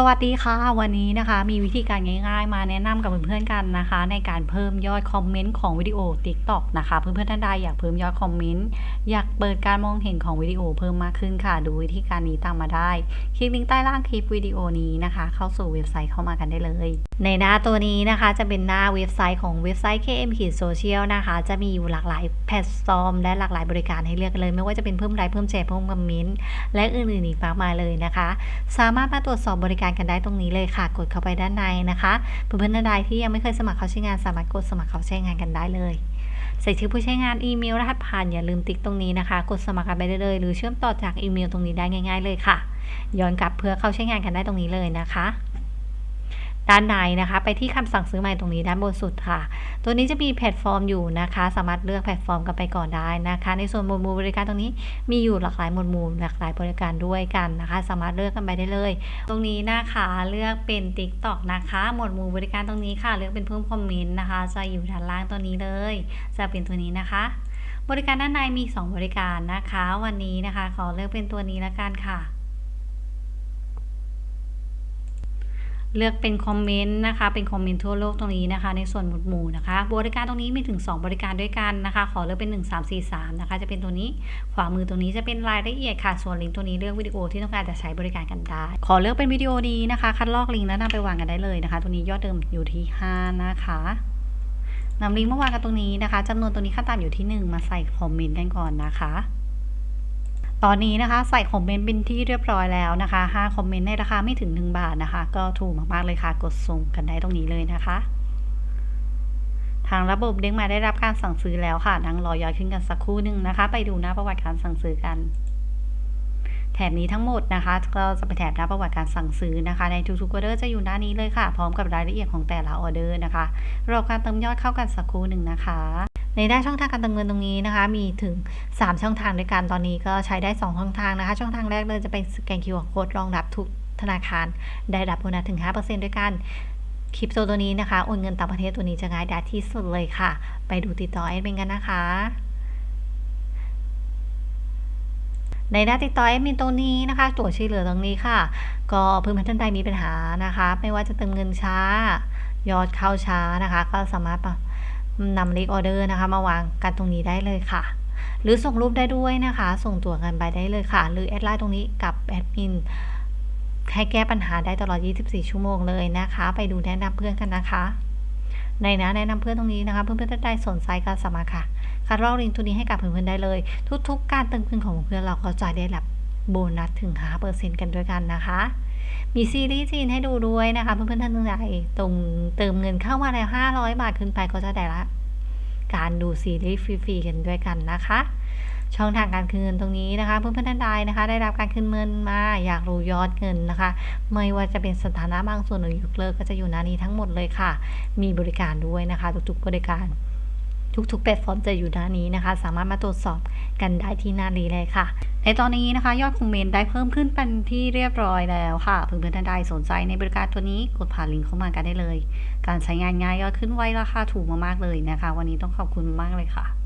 สวัสดีค่ะ วันนี้นะคะมีวิธีการง่ายๆ มาแนะนำกับเพื่อนๆกันนะคะ ในการเพิ่มยอดคอมเมนต์ของวิดีโอ TikTok นะคะ เพื่อนๆท่านใดอยากเพิ่มยอดคอมเมนต์อยากเปิดการมองเห็นของวิดีโอเพิ่มมากขึ้นค่ะ ดูวิธีการนี้ตามมาได้ คลิกลิงก์ใต้ล่างคลิปวิดีโอนี้นะคะ เข้าสู่เว็บไซต์เข้ามากันได้เลย ในหน้าตัวนี้นะคะจะเป็นหน้าเว็บไซต์ของเว็บไซต์ KM ขีดโซเชียลนะคะ จะมีอยู่หลากหลายแพลตฟอร์ม และหลากหลายบริการให้เลือกเลย ไม่ว่าจะเป็นเพิ่มไลค์เพิ่มแชร์เพิ่มคอมเมนต์และอื่นๆอีกมากมายเลยนะคะ สามารถมาตรวจสอบบริการกันได้ตรงนี้เลยค่ะ กดเข้าไปด้านในนะคะเพื่อนๆท่านใดที่ยังไม่เคยสมัครเข้าใช้งานสามารถกดสมัครเข้าใช้งานกันได้เลยใส่ชื่อผู้ใช้งานอีเมลรหัสผ่านอย่าลืมติ๊กตรงนี้นะคะ กดสมัครกันไปได้เลย หรือเชื่อมต่อจากอีเมลตรงนี้ได้ง่าย ๆ เลยค่ะ ย้อนกลับเพื่อเข้าใช้งานกันได้ตรงนี้เลยนะคะ ด้านในนะคะ ไปที่คำสั่งซื้อใหม่ตรงนี้ด้านบนสุดค่ะ ตัวนี้จะมีแพลตฟอร์มอยู่นะคะ สามารถเลือกแพลตฟอร์มกันไปก่อนได้นะคะ ในส่วนหมวดหมู่บริการตรงนี้มีอยู่หลากหลายหมวดหมู่หลากหลายบริการด้วยกันนะคะ สามารถเลือกกันไปได้เลย ตรงนี้นะคะเลือกเป็น TikTok นะคะ หมวดหมู่บริการตรงนี้ค่ะ เลือกเป็นเพิ่มคอมเมนต์นะคะ จะอยู่ด้านล่างตัวนี้เลย จะเป็นตัวนี้นะคะ บริการด้านในมี 2 บริการนะคะ วันนี้นะคะ ขอเลือกเป็นตัวนี้ละกันค่ะ เลือกเป็นคอมเมนต์นะคะ เป็นคอมเมนต์ทั่วโลกตรงนี้นะคะ ในส่วนหมวดหมู่นะคะ บริการตรงนี้มีถึง 2 บริการด้วยกันนะคะ ขอเลือกเป็น 1 3 4 3 นะคะ จะเป็นตัวนี้ ขวามือตรงนี้จะเป็นรายละเอียดค่ะ ส่วนลิงก์ตัวนี้เลือกวิดีโอที่ต้องการจะใช้บริการกันได้ ขอเลือกเป็นวิดีโอนี้นะคะ คัดลอกลิงก์แล้วนำไปวางกันได้เลยนะคะ ตัวนี้ยอดเดิมอยู่ที่ 5 นะคะนำลิงก์มาวางกันตรงนี้นะคะจำนวนตัวนี้ขั้นต่ำอยู่ที่ 1 มาใส่คอมเมนต์กันก่อนนะคะ ตอนนี้นะคะใส่คอมเมนต์เป็นที่เรียบร้อยแล้วนะคะ5คอมเมนต์ในราคาไม่ถึง 1 บาทนะคะ ก็ถูกมากๆเลยค่ะ กดส่งกันได้ตรงนี้เลยนะคะ ทางระบบเด้งมาได้รับการสั่งซื้อแล้วค่ะนั่งรอยอดขึ้นกันสักครู่หนึ่งนะคะ ไปดูหน้าประวัติการสั่งซื้อกัน แถบนี้ทั้งหมดนะคะ ก็จะเป็นแถบหน้าประวัติการสั่งซื้อนะคะ ในทุกๆออเดอร์จะอยู่หน้านี้เลยค่ะ พร้อมกับรายละเอียดของแต่ละออเดอร์นะคะ รอการเติมยอดเข้ากันสักครู่หนึ่งนะคะ ในด้านช่องทางการเติมเงินตรงนี้นะคะ มีถึง 3 ช่องทางด้วยกันตอนนี้ก็ใช้ได้ 2 ช่องทางนะคะ ช่องทางแรกเลยจะเป็นสแกน QR Code รองรับทุกธนาคาร ได้รับโบนัสถึง 5%ด้วยกันคริปโตตัวนี้นะคะโอนเงินต่างประเทศตัวนี้จะง่ายดายที่สุดเลยค่ะ ไปดูติดต่อแอดมินกันนะคะ ในด้านติดต่อแอดมินตรงนี้นะคะ ตัวช่วยเหลือตรงนี้ค่ะ ก็เพื่อนท่านใดมีปัญหานะคะ ไม่ว่าจะเติมเงินช้า ยอดเข้าช้านะคะ ก็สามารถ นำเลขออเดอร์นะคะ มาวางกันตรงนี้ได้เลยค่ะ หรือส่งรูปได้ด้วยนะคะ ส่งตัวกันไปได้เลยค่ะ หรือแอดไลน์ตรงนี้กับแอดมินให้แก้ปัญหาได้ตลอด 24 ชั่วโมงเลยนะคะ ไปดูแนะนำเพื่อนกันนะคะในนะแนะนำเพื่อนตรงนี้นะคะ เพื่อนๆท่านใดสนใจก็สามารค่ะคัดลอกลิงก์ตัวนี้ให้กับเพื่อนๆได้เลย ทุกๆ การเติมเงินของเพื่อนเราก็จะได้รับ โบนัสถึง 5%กันด้วยกันนะคะ มีซีรีส์จีนให้ดูด้วยนะคะ เพื่อนๆท่านใดตรงเติมเงินเข้ามาแล้ว 500 บาทขึ้นไปก็จะได้ละ การดูซีรีส์ฟรีๆกันด้วยกันนะคะ ช่องทางการคืนเงินตรงนี้นะคะ เพื่อนๆท่านใดนะคะ ได้รับการคืนเงินมาอยากรู้ยอดเงินนะคะ ไม่ว่าจะเป็นสถานะบางส่วนหรือยกเลิกก็จะอยู่หน้านี้ทั้งหมดเลยค่ะ มีบริการด้วยนะคะ ทุกๆบริการ ทุกๆแพลตฟอร์มจะอยู่หน้านี้นะคะ สามารถมาตรวจสอบกันได้ที่หน้านี้เลยค่ะ ในตอนนี้นะคะ ยอดคอมเมนต์ได้เพิ่มขึ้นเป็นที่เรียบร้อยแล้วค่ะเพื่อนๆท่านใดสนใจในบริการตัวนี้กดผ่านลิงก์เข้ามากันได้เลย การใช้งานง่ายยอดขึ้นไวราคาถูกมากๆเลยนะคะ วันนี้ต้องขอบคุณมากเลยค่ะ